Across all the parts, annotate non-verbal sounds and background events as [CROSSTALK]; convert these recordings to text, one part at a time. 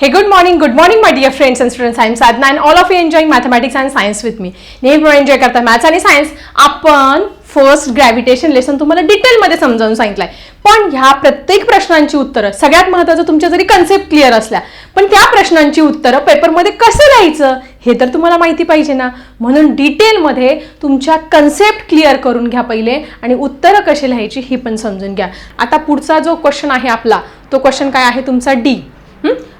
Hey, good morning, good morning, my dear friends and students. I am Sadhna and all of you enjoying mathematics and science with me. नेहमी enjoy करता maths आणि science आपण first gravitation lesson तुम्हाला डिटेलमध्ये समजावून सांगितलंय. पण ह्या प्रत्येक प्रश्नांची उत्तरं सगळ्यात महत्त्वाचं तुमच्या जरी कन्सेप्ट क्लिअर असल्या पण त्या प्रश्नांची उत्तरं पेपरमध्ये कसं लिहायचं हे तर तुम्हाला माहिती पाहिजे ना? म्हणून डिटेलमध्ये तुमच्या कन्सेप्ट क्लिअर करून घ्या पहिले आणि उत्तरं कशी लिहायची ही पण समजून घ्या. आता पुढचा जो क्वेश्चन आहे आपला तो क्वेश्चन काय आहे? तुमचा डी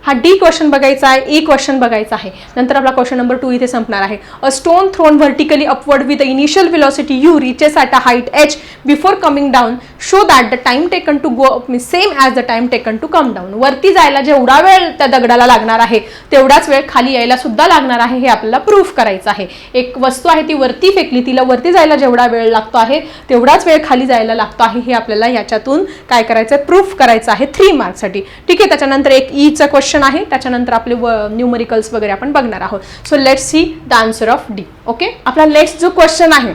हा डी क्वेश्चन बघायचा आहे ई क्वेश्चन बघायचा आहे. नंतर आपला क्वेश्चन नंबर टू इथे संपणार आहे. A stone thrown vertically upward with initial velocity U reaches at a height H before coming down show that the time taken to go up same as the time taken to come down वरती जायला जेवढा वेळ त्या दगडाला लागणार आहे तेवढाच वेळ खाली यायला सुद्धा लागणार आहे हे आपल्याला प्रूफ करायचं आहे. एक वस्तू आहे ती वरती फेकली तिला वरती जायला जेवढा वेळ लागतो आहे तेवढाच वेळ खाली जायला लागतो आहे हे आपल्याला याच्यातून काय करायचं आहे प्रूफ करायचं आहे थ्री मार्क्ससाठी ठीक आहे त्याच्यानंतर एक e ईचं क्वेश्चन आहे त्याच्यानंतर आपले न्यूमरिकल्स वगैरे आपण बघणार आहोत. So let see the answer of D okay आपला नेक्स्ट जो क्वेश्चन आहे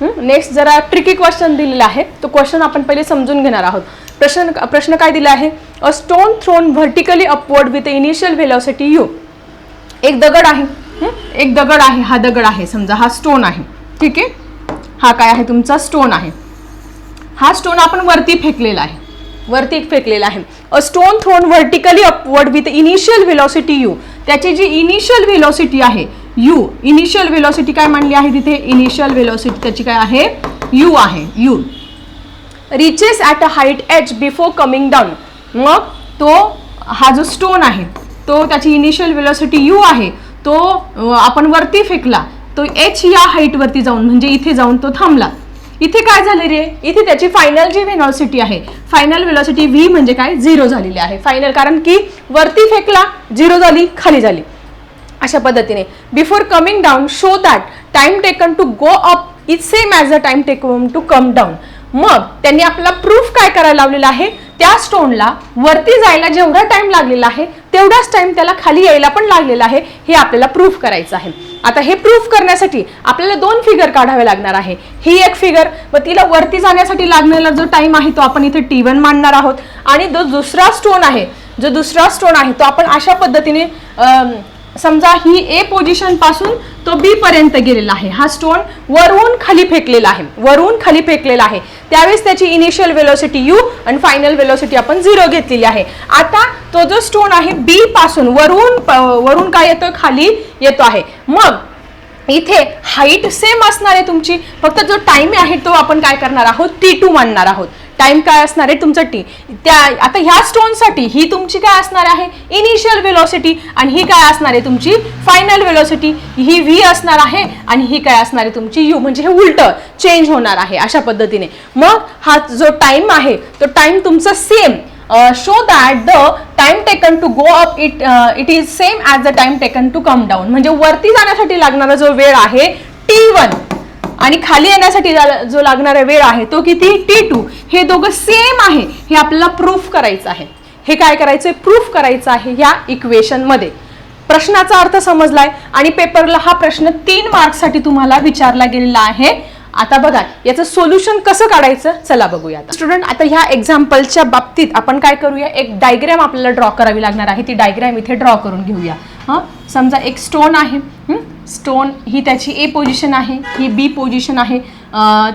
नेक्स्ट जरा ट्रिकी क्वेश्चन दिलेला आहे. तो क्वेश्चन आपण पहिले समजून घेणार आहोत. प्रश्न प्रश्न काय दिला आहे? A stone thrown vertically upward with initial velocity U एक दगड आहे एक दगड आहे हा दगड आहे. समजा हा स्टोन आहे ठीक आहे? हा काय आहे तुमचा? स्टोन आहे. हा स्टोन आपण वरती फेकलेला आहे. वरती फेकलेला आहे. A stone thrown vertically upward with initial velocity u त्याची जी इनिशियल व्हेलॉसिटी आहे यू इनिशियल व्हेलॉसिटी काय म्हणली आहे तिथे? इनिशियल व्हेलॉसिटी त्याची काय आहे? यू आहे. U reaches at a height H before coming down मग तो हा जो स्टोन आहे तो त्याची इनिशियल व्हेलॉसिटी यू आहे. तो आपण वरती फेकला. तो एच या हाईटवरती जाऊन म्हणजे इथे जाऊन तो थांबला. इथे काय झाले रे? इथे त्याची फायनल जी व्हेनॉसिटी आहे फायनल व्हेलॉसिटी व्ही म्हणजे काय? झिरो झालेली आहे. फायनल कारण की वरती फेकला झिरो झाली खाली झाली. अशा पद्धतीने. Before coming down show that time taken to go up is same as a time taken to come down मग त्यांनी आपला प्रूफ काय करायला लावलेला आहे? त्या स्टोनला वरती जायला जेवढा टाइम लागलेला आहे तेवढाच टाइम त्याला खाली यायला पण लागलेला आहे. हे आपल्याला प्रूफ करायचं आहे. आता हे प्रूफ करण्यासाठी आपल्याला दोन फिगर काढावे लागणार आहे. ही एक फिगर व तिला वरती जाण्यासाठी लागणारा जो टाइम आहे तो आपण इथे टी वन मांडणार आहोत. आणि जो दुसरा स्टोन आहे जो दुसरा स्टोन आहे तो आपण अशा पद्धतीने समजा ही ए पोझिशनपासून तो बी पर्यंत गेलेला आहे. हा स्टोन वरून खाली फेकलेला आहे. वरून खाली फेकलेला आहे. त्यावेळेस त्याची इनिशियल वेलोसिटी यू आणि फायनल वेलोसिटी आपण झिरो घेतलेली आहे. आता तो जो स्टोन आहे बी पासून वरून वरून काय येतो खाली येतो आहे. मग इथे हाईट सेम असणार आहे तुमची. फक्त जो टाइम आहे तो आपण काय करणार आहोत? टी टू मानणार आहोत. टाइम काय असणार आहे तुमचं टी? त्या आता ह्या स्टोनसाठी ही तुमची काय असणार आहे? इनिशियल वेलॉसिटी आणि ही काय असणार आहे तुमची? फायनल वेलॉसिटी ही व्ही असणार आहे आणि ही काय असणार आहे तुमची यू म्हणजे हे उलट चेंज होणार आहे अशा पद्धतीने. मग हा जो टाइम आहे तो टाइम तुमचा same show that the time taken to go up it it is same as the time taken to come down म्हणजे वरती जाण्यासाठी लागणारा जो वेळ आहे टी वन आणि खाली येण्यासाठी जो लागणारा वेळ आहे तो किती? टी टू हे दोघं सेम आहे. हे आपल्याला प्रूफ करायचं आहे. हे काय करायचं आहे प्रूफ करायचं आहे या इक्वेशनमध्ये प्रश्नाचा अर्थ समजलाय आणि पेपरला हा प्रश्न तीन मार्क्ससाठी तुम्हाला विचारला गेलेला आहे. आता बघा याचं सोल्युशन कसं काढायचं? चला बघूया स्टुडंट आता ह्या एक्झाम्पलच्या बाबतीत आपण काय करूया? एक डायग्रॅम आपल्याला ड्रॉ करावी लागणार आहे. ती डायग्रॅम इथे ड्रॉ करून घेऊया. हां? समजा एक स्टोन आहे स्टोन ही त्याची ए पोझिशन आहे ही बी पोझिशन आहे.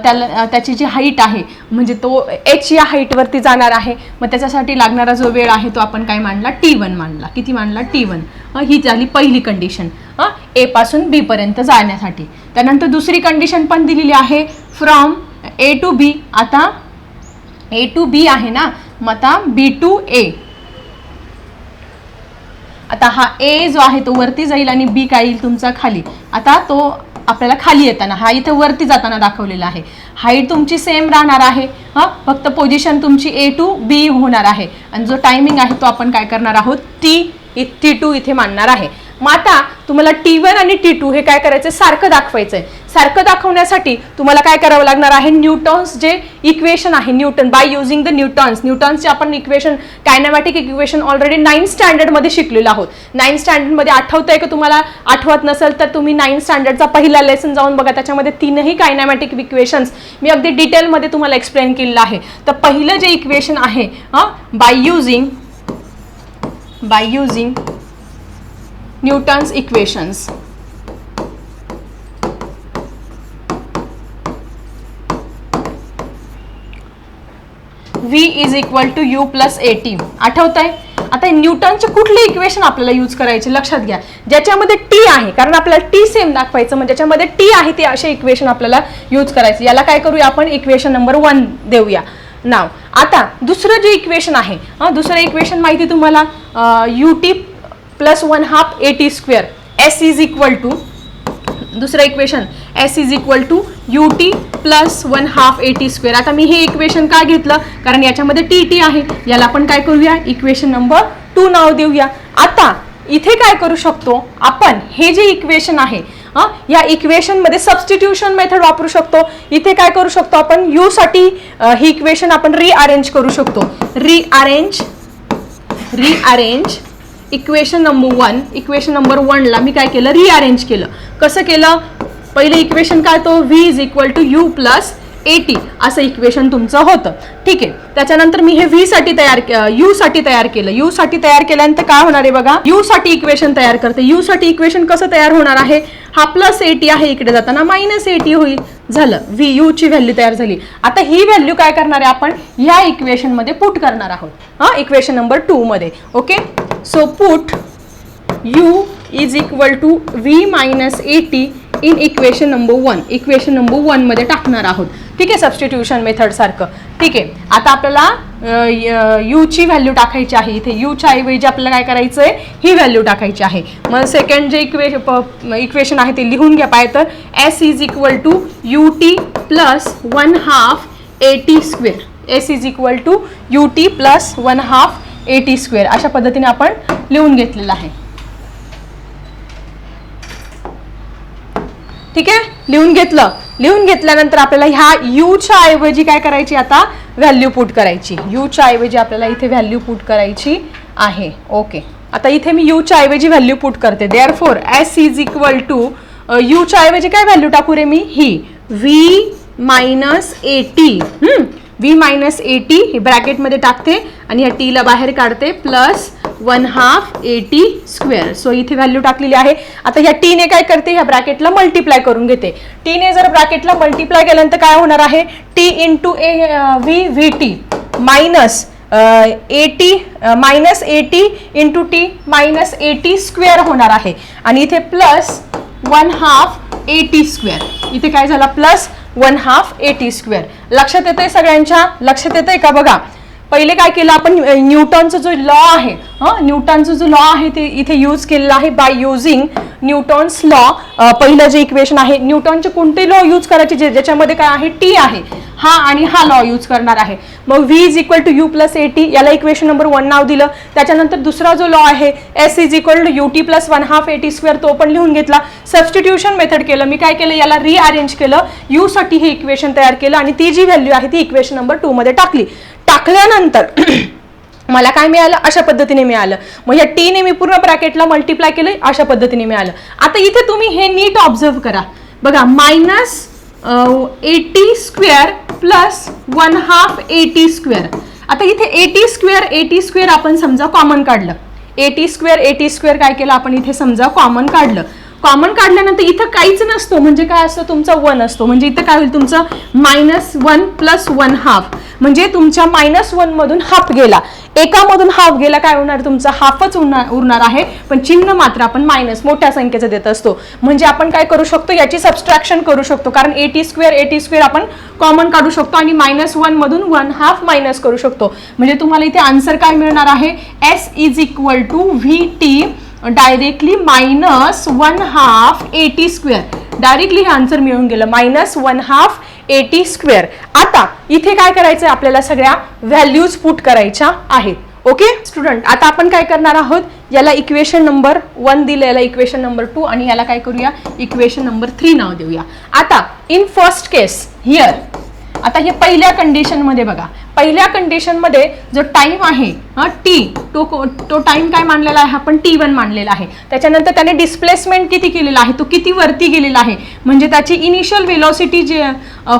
त्याला त्याची जी हाईट आहे म्हणजे तो एच या हाईटवरती जाणार आहे. मग त्याच्यासाठी लागणारा जो वेळ आहे तो आपण काय मांडला टी वन मांडला किती मांडला टी वन ही झाली पहिली कंडिशन हां? एपासून बीपर्यंत जाण्यासाठी. त्यानंतर दुसरी कंडिशन पण दिलेली आहे फ्रॉम ए टू बी आता ए टू बी आहे ना? मग आता बी टू ए आता हा ए जो आहे तो वरती जाईल आणि बी काय येईल तुमचा खाली. आता तो आपल्याला खाली येताना हा इथे वरती जाताना दाखवलेला आहे. हाईट तुमची सेम राहणार आहे. हां? फक्त पोझिशन तुमची ए टू बी होणार आहे. आणि जो टायमिंग आहे तो आपण काय करणार आहोत? टी टी टू इथे मांडणार आहे. मग आता तुम्हाला टी वन आणि टी टू हे काय करायचं सारखं दाखवायचं आहे सारखं दाखवण्यासाठी तुम्हाला काय करावं लागणार आहे? न्यूटन्स जे इक्वेशन आहे Newton by using the Newton's. न्यूटन्सचे आपण equation kinematic equation already nine स्टँडर्डमध्ये शिकलेलो आहोत. नाईन स्टँडर्डमध्ये आठवतंय का तुम्हाला? आठवत नसेल तर तुम्ही नाईन स्टँडर्डचा पहिला लेसन जाऊन बघा. त्याच्यामध्ये तीनही कायनॅमॅटिक इक्वेशन्स मी अगदी डिटेलमध्ये तुम्हाला एक्सप्लेन केलेलं आहे. तर पहिलं जे इक्वेशन आहे हां? By using by using Newton's equations V is equal to U plus A T आठवत आहे आता न्यूटनचे कुठले इक्वेशन आपल्याला यूज करायचे? लक्षात घ्या. ज्याच्यामध्ये टी आहे कारण आपल्याला टी सेम दाखवायचं म्हणजे ज्याच्यामध्ये टी आहे ते असे इक्वेशन आपल्याला यूज करायचे. याला काय करूया आपण? इक्वेशन नंबर वन देऊया. नाव आता दुसरं जे इक्वेशन आहे दुसरं इक्वेशन माहिती तुम्हाला? U T plus one half A T square. S is equal to दुसरं equation S is equal to U T plus one half A T square आता मी हे इक्वेशन का घेतलं? कारण याच्यामध्ये टी टी आहे. याला आपण काय करूया? इक्वेशन नंबर टू नाव देऊया. आता इथे काय करू शकतो? आपण हे जे इक्वेशन आहे हं, या इक्वेशनमध्ये सबस्टिट्यूशन मेथड वापरू शकतो. इथे काय करू शकतो आपण? यूसाठी ही इक्वेशन आपण रिअरेंज करू शकतो. Rearrange rearrange equation number one equation number वनला मी काय केलं? रिअरेंज केलं. कसं केलं? पहिलं इक्वेशन काय तो? V is equal to U plus A T असं इक्वेशन तुमचं होतं. ठीक आहे. त्याच्यानंतर मी हे व्हीसाठी तयार यूसाठी तयार केलं. यूसाठी तयार केल्यानंतर काय होणार आहे बघा? यूसाठी इक्वेशन तयार करते. यूसाठी इक्वेशन कसं तयार होणार आहे? हा प्लस एटी आहे इकडे जाताना. मायनस एटी होईल. झालं. व्ही यू ची व्हॅल्यू तयार झाली. आता ही व्हॅल्यू काय करणार आहे आपण? ह्या इक्वेशनमध्ये पुट करणार आहोत. हा? इक्वेशन नंबर टू मध्ये. Okay so put U is equal to V minus A T in equation number one equation number वनमध्ये टाकणार आहोत. ठीक आहे? सबस्टिट्यूशन मेथड सारखं. ठीक आहे? आता आपल्याला यूची व्हॅल्यू टाकायची आहे. इथे यूच्या ऐवजी आपल्याला काय करायचं आहे ही व्हॅल्यू टाकायची आहे. मग सेकंड जे इक्वे इक्वेशन आहे ते लिहून घ्या पाय तर. S is equal to U T plus one half A T square S is equal to U T plus one half A T square अशा पद्धतीने आपण लिहून घेतलेलं आहे. ठीक आहे? लिहून घेतलं. लिहून घेतल्यानंतर आपल्याला ह्या यूच्या ऐवजी काय करायची आता? व्हॅल्यू पुट करायची. यूच्या ऐवजी आपल्याला इथे व्हॅल्यू पुट करायची आहे. ओके आता इथे मी यूच्या ऐवजी व्हॅल्यू पुट करते. Therefore S is equal to यूच्या ऐवजी काय व्हॅल्यू टाकू रे मी? ही. V minus A T V minus A T हे ब्रॅकेटमध्ये टाकते आणि ह्या टीला बाहेर काढते. Plus one half A T square. So इथे व्हॅल्यू टाकलेली आहे. आता ह्या टीने काय करते? ह्या ब्रॅकेटला मल्टिप्लाय करून घेते. टीने जर ब्रॅकेटला मल्टिप्लाय केल्यानंतर काय होणार आहे? T into A V V T minus A T minus A T into T minus A T square होणार आहे. आणि इथे plus one half A T square इथे काय झाला? Plus one half A T square लक्षात येतंय सगळ्यांच्या? लक्षात येतंय का बघा? पहिले काय केलं आपण न्यूटनचा जो लॉ आहे हं न्यूटनचा जो लॉ आहे ते इथे यूज केलेला आहे बाय युझिंग न्यूटॉन्स लॉ पहिलं जे इक्वेशन आहे न्यूटॉनचे कोणते लॉ यूज करायचे जे ज्याच्यामध्ये काय आहे टी आहे. हा आणि हा लॉ यूज करणार आहे. मग V is equal to U plus A T याला इक्वेशन नंबर वन नाव दिलं. त्याच्यानंतर दुसरा जो लॉ आहे S is equal to U T plus one half A T square तो पण लिहून घेतला. सबस्टिट्यूशन मेथड केलं. मी काय केलं? याला रिअरेंज केलं. यूसाठी हे इक्वेशन तयार केलं आणि ती जी व्हॅल्यू आहे ती इक्वेशन नंबर टू मध्ये टाकली. टाकल्यानंतर [CLEARS THROAT] मला काय मिळालं? अशा पद्धतीने मिळालं. मग या टीने मी पूर्ण ब्रॅकेटला मल्टिप्लाय केलं अशा पद्धतीने मिळालं. आता इथे तुम्ही हे नीट ऑब्झर्व करा. बघा minus A T square plus one half A T square आता इथे एटी स्क्वेअर एटी स्क्वेअर आपण समजा कॉमन काढलं. एटी स्क्वेअर एटी स्क्वेअर काय केलं आपण इथे समजा कॉमन काढलं. कॉमन काढल्यानंतर इथं काहीच नसतो. म्हणजे काय असतं? तुमचा वन असतो. म्हणजे इथं काय होईल? तुमचं minus one plus one half म्हणजे तुमच्या मायनस वन मधून हाफ गेला. एकामधून हाफ गेला काय होणार? तुमचा हाफच उरणार उरणार आहे. पण चिन्ह मात्र आपण मायनस मोठ्या संख्येचं देत असतो. म्हणजे आपण काय करू शकतो? याची सबस्ट्रॅक्शन करू शकतो. कारण A T square A T square आपण कॉमन काढू शकतो आणि मायनस वन मधून वन हाफ मायनस करू शकतो. म्हणजे तुम्हाला इथे आन्सर काय मिळणार आहे? S is equal to V T directly minus one half A T square directly हे आन्सर मिळून गेलं. Minus one half A T square आता इथे काय करायचं आहे आपल्याला सगळ्या व्हॅल्यूज पुट करायच्या आहेत. ओके स्टुडंट आता आपण काय करणार आहोत? याला इक्वेशन नंबर वन दिलं याला इक्वेशन नंबर टू आणि याला काय करूया? इक्वेशन नंबर थ्री नाव देऊया. आता इन फर्स्ट केस हिअर आता हे पहिल्या कंडिशनमध्ये बघा. पहिल्या कंडिशनमध्ये जो टाईम आहे हा टी तो तो टाईम काय मानलेला आहे? आपण टी वन मानलेला आहे. त्याच्यानंतर त्याने डिस्प्लेसमेंट किती केलेला आहे? तो किती वरती गेलेला आहे? म्हणजे त्याची इनिशियल वेलॉसिटी जे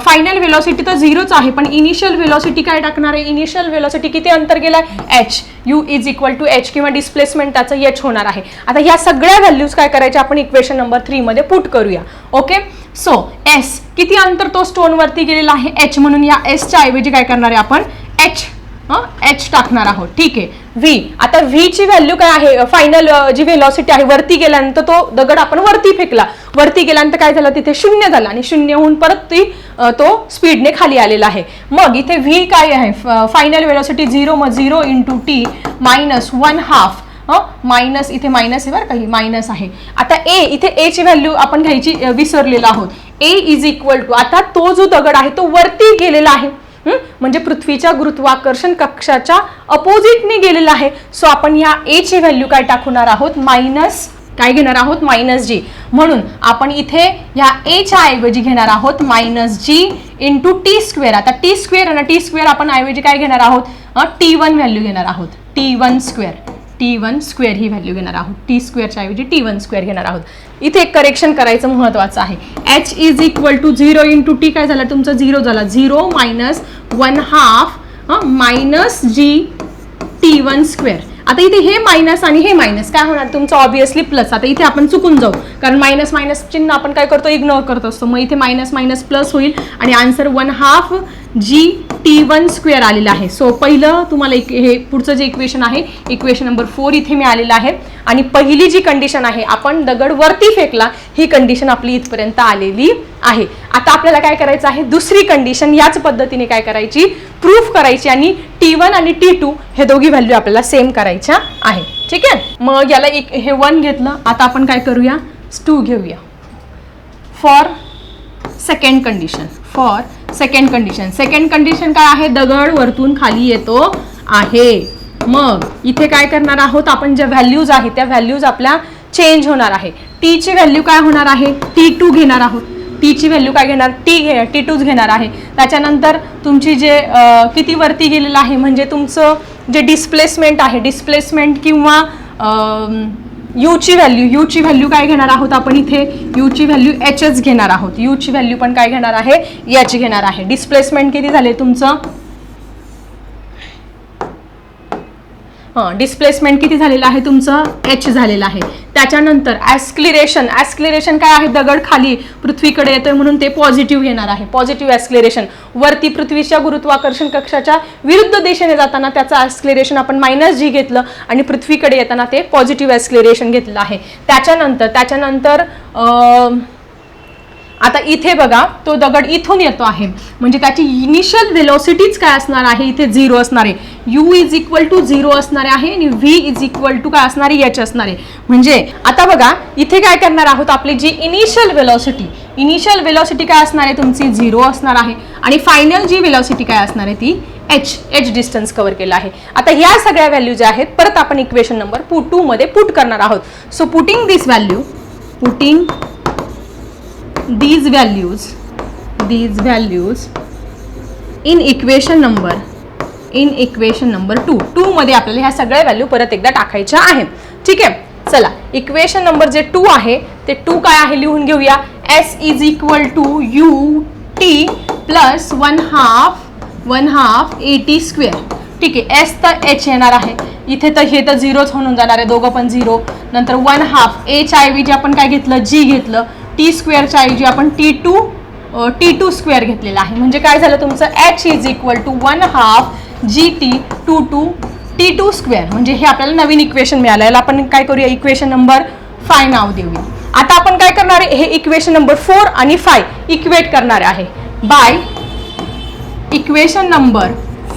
फायनल वेलॉसिटी तर झिरोच आहे पण इनिशियल वेलॉसिटी काय टाकणार आहे? इनिशियल वेलॉसिटी किती अंतर गेला आहे H U is equal to H किंवा डिस्प्लेसमेंट त्याचं एच होणार आहे. आता ह्या सगळ्या व्हॅल्यूज काय करायच्या? आपण इक्वेशन नंबर थ्रीमध्ये पुट करूया. ओके सो एस किती अंतर तो स्टोनवरती गेलेला आहे? एच म्हणून या एसच्या ऐवजी काय करणार आहे आपण? एच एच टाकणार आहोत. ठीक आहे. व्ही आता व्हीची व्हॅल्यू काय आहे? फायनल जी व्हेलॉसिटी आहे वरती गेल्यानंतर तो दगड आपण वरती फेकला. वरती गेल्यानंतर काय झालं? तिथे शून्य झालं आणि शून्यहून परत ती तो स्पीडने खाली आलेला आहे. मग इथे व्ही काय आहे? फायनल व्हेलॉसिटी झिरो मग zero into T minus one half हो? मायनस इथे मायनस आहे बरं का ही मायनस आहे. आता ए इथे ए ची व्हॅल्यू आपण घ्यायची विसरलेला विसरलेलो आहोत. ए इज इक्वल टू आता तो जो दगड आहे तो वरती गेलेला आहे. म्हणजे पृथ्वीच्या गुरुत्वाकर्षण कक्षाच्या अपोजिटने गेलेला आहे. सो आपण या ए ची व्हॅल्यू काय टाकणार आहोत? मायनस काय घेणार आहोत? मायनस जी म्हणून आपण इथे या ए च्या ऐवजी घेणार आहोत minus G into T square आता टी स्क्वेअर आणि टी स्क्वेअर आपण ऐवजी काय घेणार आहोत? टी वन व्हॅल्यू घेणार आहोत. T one square T one square ही व्हॅल्यू घेणार आहोत. टी स्क्वेअरच्या ऐवजी टी वन स्क्वेअर घेणार आहोत. इथे एक करेक्शन करायचं महत्त्वाचं आहे. H is equal to zero into T काय झालं? तुमचं झिरो झाला. Zero minus one half minus G T one square आता इथे हे मायनस आणि हे मायनस काय होणार? तुमचं ऑब्विसली प्लस आता इथे आपण चुकून जाऊ. कारण मायनस मायनस चिन्ह आपण काय करतो? इग्नोर करत असतो. मग इथे मायनस मायनस प्लस होईल. आणि answer one half G T one square आलेलं आहे. सो पहिलं तुम्हाला एक हे पुढचं जे इक्वेशन आहे इक्वेशन नंबर फोर इथे मिळालेलं आहे. आणि पहिली जी कंडिशन आहे आपण दगड वरती फेकला ही कंडिशन आपली इथपर्यंत आलेली आहे. आता आपल्याला काय करायचं आहे? दुसरी कंडिशन याच पद्धतीने काय करायची? प्रूफ करायची आणि टी वन आणि टी टू हे दोघी व्हॅल्यू आपल्याला सेम करायच्या आहे. ठीक आहे? मग याला एक हे वन घेतलं. आता आपण काय करूया? टू घेऊया. For second condition for second condition second condition काय आहे? दगड वरतून खाली येतो आहे. मग इथे काय करणार आहोत? आपण ज्या व्हॅल्यूज आहेत त्या व्हॅल्यूज आपल्या चेंज होणार आहे. टी ची व्हॅल्यू काय होणार आहे? टी टू घेणार आहोत. टी ची व्हॅल्यू काय घेणार? टी घे टी टूच घेणार आहे. त्याच्यानंतर तुमची जे किती वरती गेलेलं आहे? म्हणजे तुमचं जे डिस्प्लेसमेंट आहे डिस्प्लेसमेंट किंवा यूची व्हॅल्यू यूची व्हॅल्यू काय घेणार आहोत आपण इथे? यूची व्हॅल्यू एचच घेणार आहोत. यूची व्हॅल्यू पण काय घेणार आहे? याची घेणार आहे. डिस्प्लेसमेंट किती झाले तुमचं? हां डिस्प्लेसमेंट किती झालेलं आहे? तुमचं एच झालेलं आहे. त्याच्यानंतर ॲस्क्लिरेशन ॲस्क्लिरेशन काय आहे? दगड खाली पृथ्वीकडे येतोय म्हणून ते पॉझिटिव्ह येणार आहे. पॉझिटिव्ह ॲस्क्लिरेशन वरती पृथ्वीच्या गुरुत्वाकर्षण कक्षाच्या विरुद्ध दिशेने जाताना त्याचं ॲस्क्लिरेशन आपण मायनस जी घेतलं आणि पृथ्वीकडे येताना ते पॉझिटिव्ह ॲस्क्लिरेशन घेतलं आहे. त्याच्यानंतर त्याच्यानंतर आता इथे बघा तो दगड इथून येतो आहे. म्हणजे त्याची इनिशियल व्हेलॉसिटीच काय असणार आहे? इथे झिरो असणार आहे. U is equal to zero असणार आहे आणि व्ही इज इक्वल टू काय असणार आहे? एच असणार आहे. म्हणजे आता बघा इथे काय करणार आहोत आपली जी इनिशियल व्हेलॉसिटी इनिशियल व्हेलॉसिटी काय असणार आहे? तुमची झिरो असणार आहे. आणि फायनल जी व्हेलॉसिटी काय असणार आहे ती? एच एच डिस्टन्स कव्हर केला आहे. आता ह्या सगळ्या व्हॅल्यू ज्या आहेत परत आपण इक्वेशन नंबर पू टू मध्ये पुट करणार आहोत. So putting this value putting these values these values in equation number in equation number 2 2 मध्ये आपल्याला ह्या सगळ्या व्हॅल्यू परत एकदा टाकायच्या आहेत. ठीक आहे? चला इक्वेशन नंबर जे 2 आहे ते 2 काय आहे लिहून घेऊया. S is equal to U T plus one half one half A T square ठीक आहे? एस तर एच येणार आहे. इथे तर हे तर झिरोच होऊन जाणार आहे. दोघं पण झिरो नंतर वन हाफ एच ऐवजी आपण काय घेतलं? जी घेतलं. टी स्क्वेअरच्या ऐवजी आपण T two T two square घेतलेला आहे. म्हणजे काय झालं तुमचं? H is equal to one half G T two two T two square म्हणजे हे आपल्याला नवीन इक्वेशन मिळालं याला आपण काय करूया? इक्वेशन नंबर फाय नाव देऊया. आता आपण काय करणार आहे? हे इक्वेशन नंबर फोर आणि फाय इक्वेट करणार आहे. By equation number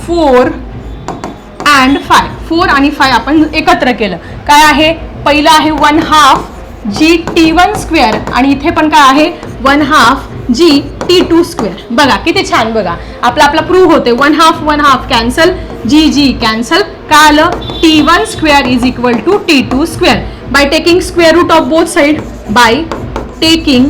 four and five four आणि फाय आपण एकत्र केलं. काय आहे? पहिलं आहे one half G T one square आणि इथे पण काय आहे? One half G T two square बघा किती छान बघा. आपला आपला प्रूव्ह होते. One half one half cancel G G cancel काय आलं T one square is equal to T two square by taking square root of both side by taking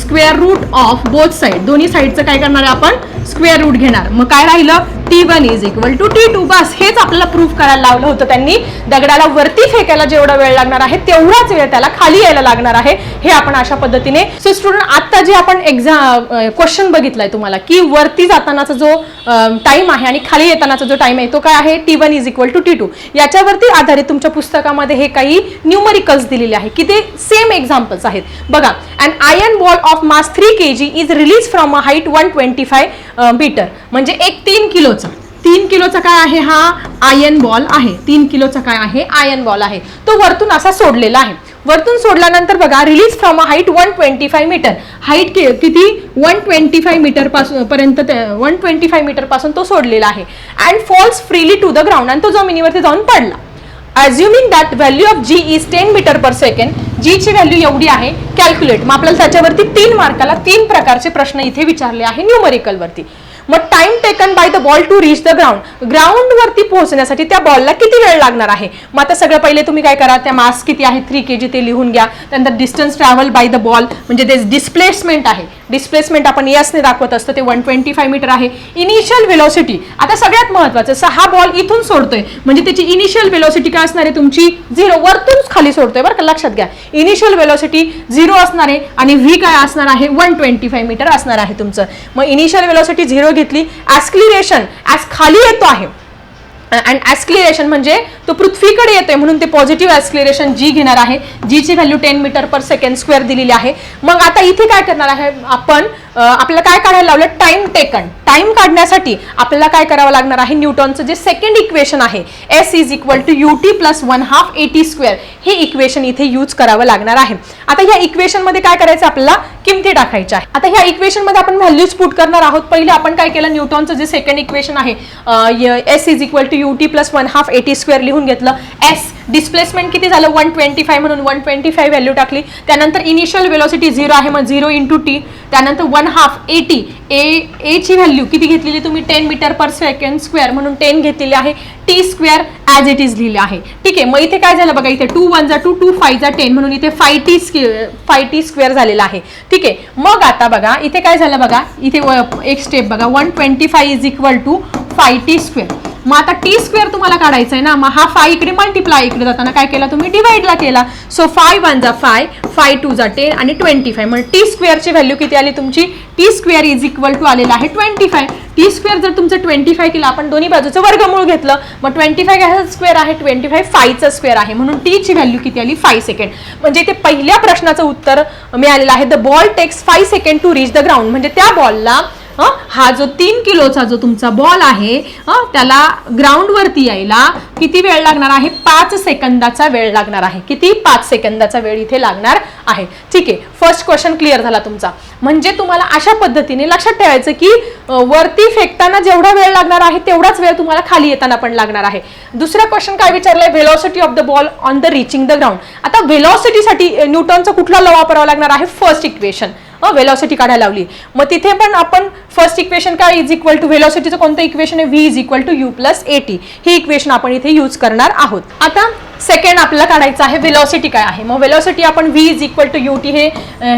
square root of both side दोन्ही साईडचं काय करणार आहे आपण? Square route घेणार. मग काय राहिलं? T one is equal to t two बस हेच आपल्याला प्रूफ करायला लावलं होतं त्यांनी. दगडाला वरती फेकायला जेवढा वेळ लागणार आहे तेवढाच वेळ त्याला खाली यायला लागणार आहे. हे आपण अशा पद्धतीने सो स्टुडंट आता जे आपण एक्झाम क्वेश्चन बघितलाय तुम्हाला की वरती जातानाचा जो टाइम आहे आणि खाली येतानाचा जो टाइम आहे तो काय आहे? T one is equal to t two याच्यावरती आधारित तुमच्या पुस्तकामध्ये हे काही न्यूमरिकल्स दिलेले आहे की ते सेम एक्झाम्पल्स आहेत. बघा and iron ball of mass three K G is release from a height one twenty five metre म्हणजे एक तीन किलोचा. तीन किलोचा काय आहे हा? आयन बॉल आहे. तीन किलोचा काय आहे? आयन बॉल आहे. तो वरतून असा सोडलेला आहे. वरतून सोडल्यानंतर बघा release from a height one twenty five metre height किती? वन ट्वेंटी फाय मीटरपासून पर्यंत वन ट्वेंटी फाय मीटरपासून तो सोडलेला आहे. And falls freely to the ground आणि तो जमिनीवरती जाऊन पडला. Assuming that value of g is ten metre per second g ची व्हॅल्यू एवढी आहे कॅल्क्युलेट मग आपल्याला त्याच्यावरती तीन मार्काला तीन प्रकारचे प्रश्न इथे विचारले आहे न्यूमरिकल वरती. मग time taken by the ball to reach the ground ground वरती पोहोचण्यासाठी त्या बॉलला किती वेळ लागणार आहे? मग आता सगळं पहिले तुम्ही काय करा त्या मास किती आहे थ्री के जी ते लिहून घ्या. त्यानंतर distance travel by the ball म्हणजे ते डिस्प्लेसमेंट आहे. डिस्प्लेसमेंट आपण यसने दाखवत असतो ते वन ट्वेंटी फाय मीटर आहे. इनिशियल वेलोसिटी आता सगळ्यात महत्वाचं सहा हा बॉल इथून सोडतोय. म्हणजे त्याची इनिशियल वेलोसिटी काय असणार आहे तुमची? झिरो वरतून खाली सोडतोय बरं का लक्षात घ्या. इनिशियल वेलोसिटी झिरो असणार आहे आणि व्ही काय असणार आहे? वन ट्वेंटी फाय मीटर असणार आहे तुमचं. मग इनिशियल वेलोसिटी झिरो घेतली ॲस्क्लिरेशन ॲस खाली येतो आहे. अँड ॲस्क्लिरेशन म्हणजे तो पृथ्वीकडे येतोय म्हणून ते पॉझिटिव्ह ॲस्क्लिरेशन जी घेणार आहे. जीची value ten metre per second square दिलेली आहे. मग आता इथे काय करणार आहे आपण? आपल्याला काय काढायला लावलं? टाइम टेकन टाइम काढण्यासाठी आपल्याला काय करावं लागणार आहे? न्यूटॉनचं जे सेकंड इक्वेशन आहे s is equal to u t plus one half a t square हे इक्वेशन इथे यूज करावं लागणार आहे. आता ह्या इक्वेशनमध्ये काय करायचं आपल्याला? किमती टाकायच्या आहे आता ह्या इक्वेशनमध्ये आपण व्हॅल्यूज पुट करणार आहोत. पहिले आपण काय केलं? न्यूटॉनचं जे सेकंड इक्वेशन आहे s is equal to u t plus one half a t square लिहून घेतलं. एस डिस्प्लेसमेंट किती झालं? वन ट्वेंटी फाय म्हणून वन ट्वेंटी फाय व्हॅल्यू टाकली. त्यानंतर इनिशियल वेलोसिटी झिरो आहे मग झिरो इंटू टी त्यानंतर one half a t a एची व्हॅल्यू किती घेतलेली तुम्ही? Ten meter per second square म्हणून टेन घेतलेली आहे. T square as it is लिहिले आहे. ठीक आहे मग इथे काय झालं बघा इथे टू वन जा टू टू फाय जा टेन म्हणून इथे five t five t square झालेला आहे. ठीक आहे मग आता बघा इथे काय झालं बघा इथे एक स्टेप बघा one twenty five is equal to five t square मग आता टी स्क्वेअर तुम्हाला काढायचा आहे ना मग हा फाय इकडे मल्टिप्लाय इकडे जाताना काय केला तुम्ही? डिवाइडला केला. सो फाय वन जा फाय फाय टू जा टेन आणि ट्वेंटी फाय म्हणजे टी स्क्वेअरची व्हॅल्यू किती आली तुमची? T square is equal to आलेला आहे ट्वेंटी फाय टी स्क्वेअर जर तुमचं ट्वेंटी फाय केलं आपण दोन्ही बाजूचं वर्गमूळ घेतलं मग ट्वेंटी फाय काय स्क्वेअर आहे ट्वेंटी फाय फायचं स्क्वेअर आहे. म्हणून टीची व्हॅल्यू किती आली? फाय सेकंड म्हणजे ते पहिल्या प्रश्नाचं उत्तर मिळालेलं आहे. The ball takes five second to reach the ground म्हणजे त्या बॉलला हा जो तीन किलोचा जो तुमचा बॉल आहे त्याला ग्राउंडवरती यायला किती वेळ लागणार आहे? पाच सेकंदाचा वेळ लागणार आहे. किती? पाच सेकंदाचा वेळ इथे लागणार आहे. ठीक आहे. फर्स्ट क्वेश्चन क्लिअर झाला तुमचा. म्हणजे तुम्हाला अशा पद्धतीने लक्षात ठेवायचं की वरती फेकताना जेवढा वेळ लागणार आहे तेवढाच वेळ तुम्हाला खाली येताना पण लागणार आहे. दुसरा क्वेश्चन काय विचारलाय? Velocity of the ball on the reaching the ground आता व्हेलॉसिटीसाठी न्यूटनचा कुठला लॉ वापरावा लागणार आहे? फर्स्ट इक्वेशन वेलॉसिटी काढायला लावली. मग तिथे पण आपण फर्स्ट इक्वेशन काय इज इक्वल टू व्हेलॉसिटीचं कोणतं इक्वेशन आहे? V is equal to u plus a t equation आपण इथे यूज करणार आहोत. आता सेकंड आपल्याला काढायचं आहे वेलॉसिटी काय आहे? मग वेलॉसिटी आपण v is equal to u t हे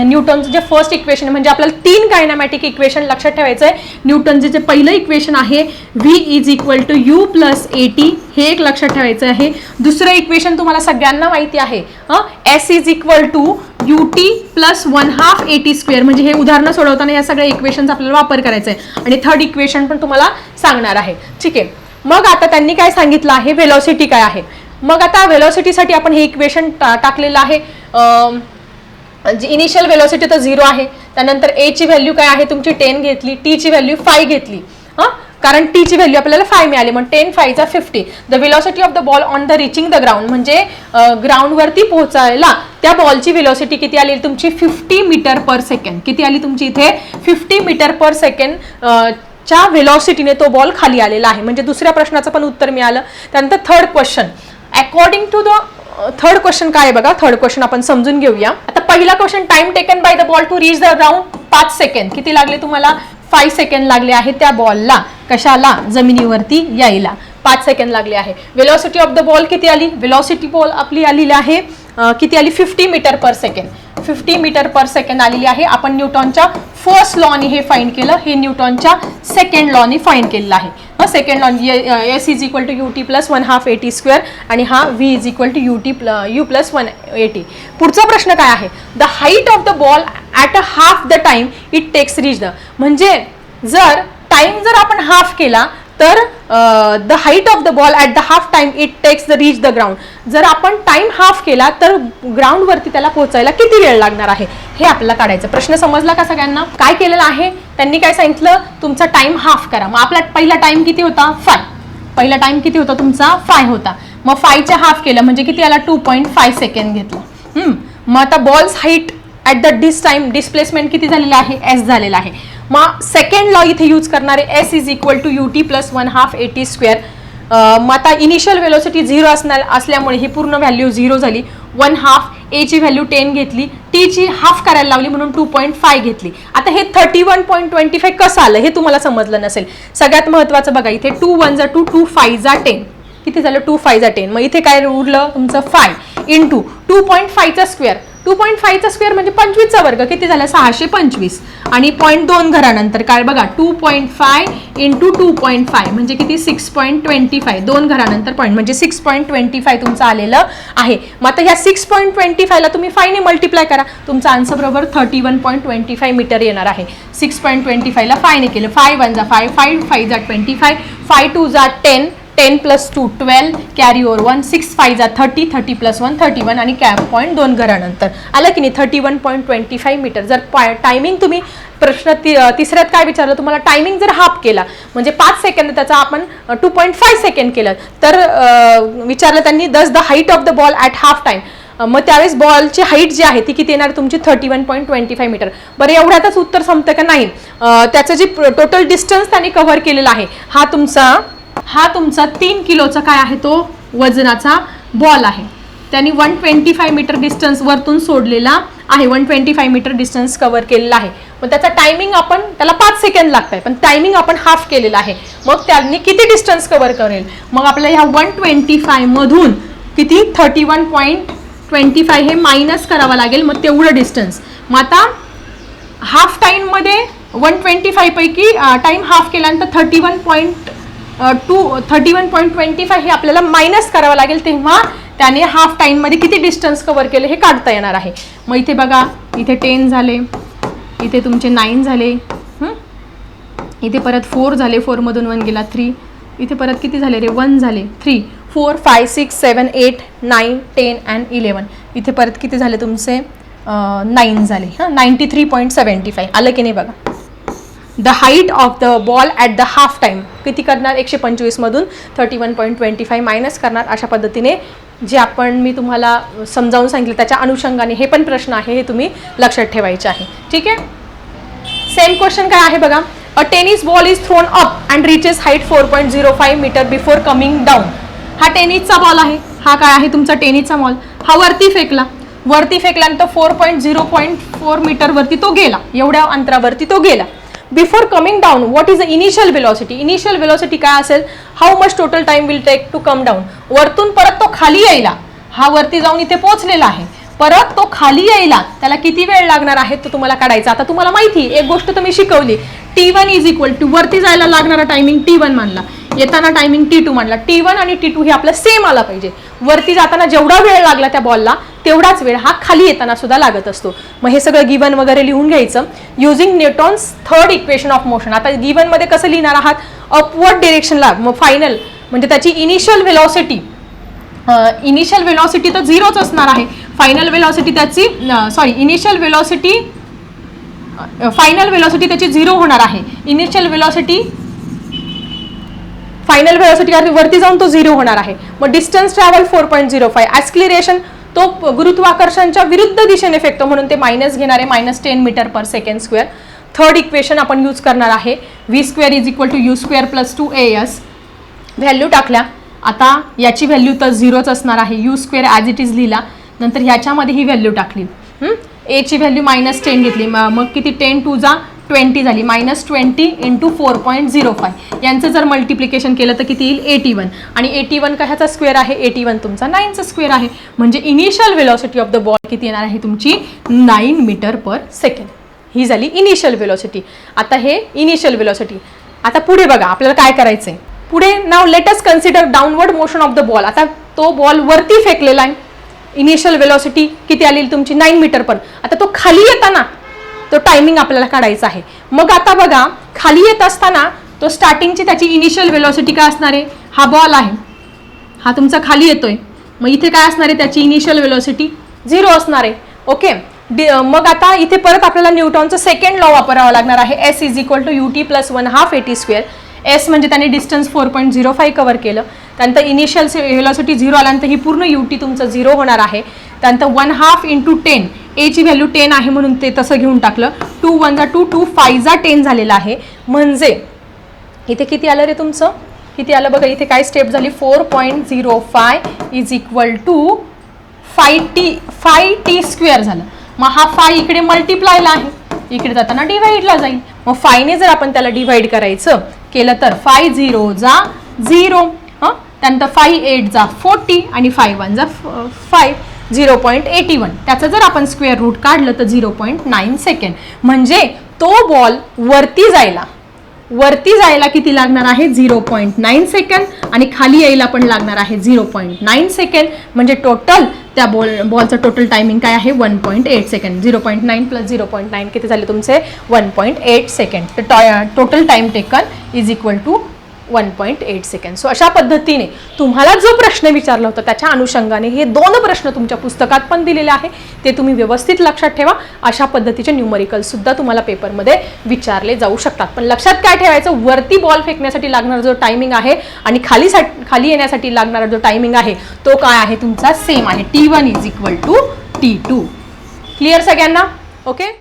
न्यूटनचं जे फर्स्ट इक्वेशन म्हणजे आपल्याला तीन कायनामॅटिक इक्वेशन लक्षात ठेवायचं आहे न्यूटनचे जे पहिलं इक्वेशन आहे v is equal to u plus a t एक लक्षात ठेवायचं आहे. दुसरं इक्वेशन तुम्हाला सगळ्यांना माहिती आहे. S is equal to u t plus one half a t square म्हणजे हे उदाहरणं सोडवताना या सगळ्या इक्वेशनचा आपल्याला वापर करायचा आहे आणि थर्ड इक्वेशन पण तुम्हाला सांगणार आहे. ठीक आहे. मग आता त्यांनी काय सांगितलं आहे? व्हेलॉसिटी काय आहे? मग आता व्हेलॉसिटीसाठी आपण हे इक्वेशन टाकलेलं आहे. जी इनिशियल वेलोसिटी तर झिरो आहे. त्यानंतर ए ची व्हॅल्यू काय आहे? तुमची टेन घेतली. टी ची व्हॅल्यू फाय घेतली. हां? कारण टी ची व्हॅल्यू आपल्याला फाय मिळाली. मग ten फायचा fifty the velocity of the ball on the reaching the ground म्हणजे ग्राउंडवरती पोहोचायला त्या बॉलची विलॉसिटी किती आली? तुमची फिफ्टी मीटर पर सेकंड किती आली तुमची इथे? फिफ्टी मीटर पर सेकंड च्या व्हेलॉसिटीने तो बॉल खाली आलेला आहे. म्हणजे दुसऱ्या प्रश्नाचं पण उत्तर मिळालं. त्यानंतर third question according to the third question काय आहे बघा? थर्ड क्वेश्चन आपण समजून घेऊया. आता पहिला question time taken by the ball to reach the ground पाच सेकंड किती लागले तुम्हाला? फाय सेकंड लागले आहे त्या बॉलला. कशाला? जमिनीवरती यायला. पाच सेकंड लागले आहे. वेलॉसिटी ऑफ द बॉल किती आली? वेलॉसिटी बॉल आपली आलेली आहे. किती आली? Fifty metre per second fifty metre per second आलेली आहे. आपण न्यूटॉनच्या फर्स्ट लॉनी हे फाईंड केलं. हे न्यूटॉनच्या सेकंड लॉनी फाईंड केलेलं आहे. Second law s is equal to u t plus one half a t square आणि हा v is equal to u t u plus one a t पुढचा प्रश्न काय आहे? The height of the ball at a half the time it takes reach the म्हणजे जर time जर आपण हाफ केला तर the height of the ball at the half time it takes the reach the ground जर आपण time half केला तर ग्राउंडवरती त्याला पोहोचायला किती वेळ लागणार आहे? हे आपल्याला काढायचं. प्रश्न समजला का सगळ्यांना? काय केलेलं आहे? त्यांनी काय सांगितलं? तुमचा टाईम हाफ करा. मग आपला पहिला टाईम किती होता? फाय पहिला टाईम किती होता? तुमचा फाय होता. मग फायच्या हाफ केलं म्हणजे किती आला? टू पॉईंट फाय सेकंड घेतलं. मग आता balls height at the this time displacement किती झालेलं आहे? एस झालेलं आहे. मग सेकंड लॉ इथे यूज करणारे s is equal to u t plus one half a t square मग आता इनिशियल वेलोसिटी झिरो असणार असल्यामुळे ही पूर्ण व्हॅल्यू झिरो झाली. वन हाफ एची व्हॅल्यू टेन घेतली. टीची हाफ करायला लावली म्हणून टू पॉईंट फाय घेतली. आता हे thirty one point twenty five कसं आलं हे तुम्हाला समजलं नसेल. सगळ्यात महत्त्वाचं बघा इथे टू वन जा टू टू फाय जा टेन किती झालं? टू फाय जा टेन मग इथे काय उरलं? तुमचं five in two two point फायचा square two point फायचा स्क्वेअर म्हणजे पंचवीसचा वर्ग किती झाला? सहाशे पंचवीस. आणि पॉईंट दोन घरानंतर काय बघा two point five into two point five म्हणजे किती? सिक्स पॉईंट ट्वेंटी फाय दोन घरानंतर पॉईंट म्हणजे सिक्स पॉईंट ट्वेंटी फाय तुमचं आलेलं आहे. मग आता ह्या सिक्स पॉईंट ट्वेंटी फायला तुम्ही फायने मल्टिप्लाय करा. तुमचा आन्सर बरोबर thirty one point twenty five metre येणार आहे. सिक्स पॉईंट ट्वेंटी फायला फायने केलं. फाय वन जा फाय फाय फाय जा ट्वेंटी फाय फाय टू जा ten ten plus two twelve carry over one six five जा thirty thirty plus one thirty one आणि कॅप पॉईंट दोन घरानंतर. आलं की नाही? Thirty one point twenty five metre जर टायमिंग तुम्ही प्रश्न ति तिसऱ्यात काय विचारलं? तुम्हाला टायमिंग जर हाफ केला म्हणजे पाच सेकंद त्याचा आपण टू पॉईंट फाय सेकंड केलं तर विचारलं त्यांनी this the height of the ball at half time मग त्यावेळेस बॉलची हाईट जी आहे ती किती येणार? तुमची thirty one point twenty five metre बरं एवढ्यातच उत्तर संपतं का नाही? त्याचं जे टोटल डिस्टन्स त्यांनी कव्हर केलेला आहे हा तुमचा हा तुमचा तीन किलोचा काय आहे तो वजनाचा बॉल आहे. त्यांनी one twenty five metre distance वरतून सोडलेला आहे. One twenty five metre distance cover केलेला आहे. मग त्याचा टायमिंग आपण त्याला पाच सेकंड लागत आहे पण टायमिंग आपण हाफ केलेला आहे. मग त्यांनी किती डिस्टन्स कव्हर करेल? मग आपल्याला ह्या वन ट्वेंटी फायमधून किती? Thirty one point twenty five हे मायनस करावं लागेल. मग तेवढं डिस्टन्स मग आता हाफ टाईममध्ये वन ट्वेंटी फायपैकी टाईम हाफ केल्यानंतर thirty one point two thirty one point twenty five हे आपल्याला मायनस करावं लागेल तेव्हा त्याने हाफ टाईममध्ये किती डिस्टन्स कवर केले हे काढता येणार आहे. मग इथे बघा इथे टेन झाले इथे तुमचे नाईन झाले इथे परत फोर झाले फोरमधून वन गेला थ्री इथे परत किती झाले रे? वन झाले three four five six seven eight nine ten and eleven इथे परत किती झाले तुमचे? नाईन झाले हां? Ninety three point seventy five आलं की नाही बघा? The height of the ball at the half time किती करणार? एकशे पंचवीसमधून thirty one point twenty five minus करणार अशा पद्धतीने जे आपण मी तुम्हाला समजावून सांगितलं त्याच्या अनुषंगाने हे पण प्रश्न आहे हे तुम्ही लक्षात ठेवायचे आहे. ठीक आहे? सेम क्वेश्चन काय आहे बघा? A tennis ball is thrown up and reaches height four point zero five metre before coming down हा टेनिसचा बॉल आहे. हा काय आहे तुमचा टेनिसचा बॉल हा वरती फेकला. वरती फेकल्यानंतर four point zero point four मीटरवरती तो गेला. एवढ्या अंतरावरती तो गेला. Before coming down what is the initial velocity initial velocity काय असेल? How much total time will take to come down वरतून परत तो खाली यायला. हा वरती जाऊन इथे पोहोचलेला आहे. परत तो खाली यायला त्याला किती वेळ लागणार आहे तो तुम्हाला काढायचा? आता तुम्हाला माहिती एक गोष्ट तुम्ही शिकवली. T one is equal to वरती जायला लागणारा टायमिंग टी वन मानला. येताना टायमिंग टी टू मानला. टी वन आणि टी टू हे आपलं सेम आला पाहिजे. वरती जाताना जेवढा वेळ लागला त्या बॉलला तेवढाच वेळ हा खाली येताना सुद्धा लागत असतो. मग हे सगळं गिवन वगैरे लिहून घ्यायचं. Using Newton's third equation of motion आता गिवनमध्ये कसं लिहिणार आहात? अपवर्ड डिरेक्शनला मग फायनल म्हणजे त्याची इनिशियल व्हेलॉसिटी इनिशियल वेलॉसिटी तर झिरोच असणार आहे. फायनल वेलॉसिटी त्याची sorry initial velocity final velocity त्याची झिरो होणार आहे. इनिशियल वेलॉसिटी फायनल वेलॉसिटी वरती जाऊन तो झिरो होणार आहे. मग distance travel four point zero five acceleration तो गुरुत्वाकर्षणच्या विरुद्ध दिशेने फेकतो म्हणून ते मायनस घेणार आहे minus ten metre per second square third equation आपण यूज करणार आहे. V square is equal to u square plus two a s value टाकल्या. आता याची व्हॅल्यू तर झिरोच असणार आहे. U square as it is लिहिला. नंतर ह्याच्यामध्ये ही व्हॅल्यू टाकली. एची व्हॅल्यू मायनस टेन घेतली. मग किती? टेन टू जा ट्वेंटी झाली. Minus twenty into four point zero five यांचं जर मल्टिप्लिकेशन केलं तर किती येईल? एटी वन आणि एटी वन कशाचा स्क्वेअर आहे? एटी वन तुमचा नाईनचा स्क्वेअर आहे. म्हणजे initial velocity of the ball किती येणार आहे तुमची? नाईन मीटर पर सेकंड ही झाली इनिशियल वेलॉसिटी आता हे इनिशियल वेलॉसिटी आता पुढे बघा आपल्याला काय करायचंय? पुढे नाव let's consider downward motion of the ball आता तो बॉल वरती फेकलेला आहे. इनिशियल वेलॉसिटी किती आली तुमची? नाईन मीटर पण. आता तो खाली येताना तो टायमिंग आपल्याला काढायचा आहे. मग आता बघा खाली येत असताना तो स्टार्टिंगची त्याची इनिशियल वेलॉसिटी काय असणार आहे? हा बॉल आहे. हा तुमचा खाली येतोय. मग इथे काय असणार आहे? त्याची इनिशियल वेलोसिटी झिरो असणार आहे. ओके मग आता इथे परत आपल्याला न्यूटॉनचं सेकंड लॉ वापरावा लागणार आहे. S is equal to U T plus one half A T square S म्हणजे त्याने distance four point zero five cover केलं. त्यानंतर इनिशियल व्हेलॉसिटी झिरो आल्यानंतर ही पूर्ण यू टी तुमचं झिरो होणार आहे. त्यानंतर वन हाफ इंटू टेन एची व्हॅल्यू टेन आहे म्हणून ते तसं घेऊन टाकलं. टू वन जा टू टू फायजा टेन झालेला आहे. म्हणजे इथे किती आलं रे तुमचं? किती आलं बघा इथे काय स्टेप झाली? Four point zero five is equal to five T five T square झालं. मग हा फाय इकडे मल्टिप्लायला आहे. इकडे जाताना डिवाईडला जाईल. मग फायने जर आपण त्याला डिवाईड करायचं केलं तर फाय झिरो जा झिरो हां? त्यानंतर फाय एट जा फोर्टी आणि फाय वन जा five zero point eighty one त्याचं जर आपण स्क्वेअर रूट काढलं तर झिरो पॉईंट नाईन सेकंड म्हणजे तो बॉल वरती जायला. वरती जायला किती लागणार आहे? झिरो पॉईंट नाईन सेकंड आणि खाली यायला पण लागणार आहे झिरो पॉईंट नाईन सेकंड म्हणजे टोटल त्या बॉल बॉलचं टोटल टायमिंग काय आहे? One point eight second zero point nine plus zero point nine किती झाले तुमचे? वन पॉईंट एट सेकंड तर total time taken is equal to one point eight second so अशा पद्धतीने तुम्हाला जो प्रश्न विचारला होता त्याच्या अनुषंगाने हे दोन प्रश्न तुमच्या पुस्तकात पण दिलेले आहे. ते तुम्ही व्यवस्थित लक्षात ठेवा. अशा पद्धतीचे न्यूमरिकल सुद्धा तुम्हाला पेपरमध्ये विचारले जाऊ शकतात. पण लक्षात काय ठेवायचं? वरती बॉल फेकण्यासाठी लागणारा जो टायमिंग आहे आणि खाली सा खाली येण्यासाठी लागणारा जो टायमिंग आहे तो काय आहे? तुमचा सेम आहे. T one is equal to T two clear सगळ्यांना? ओके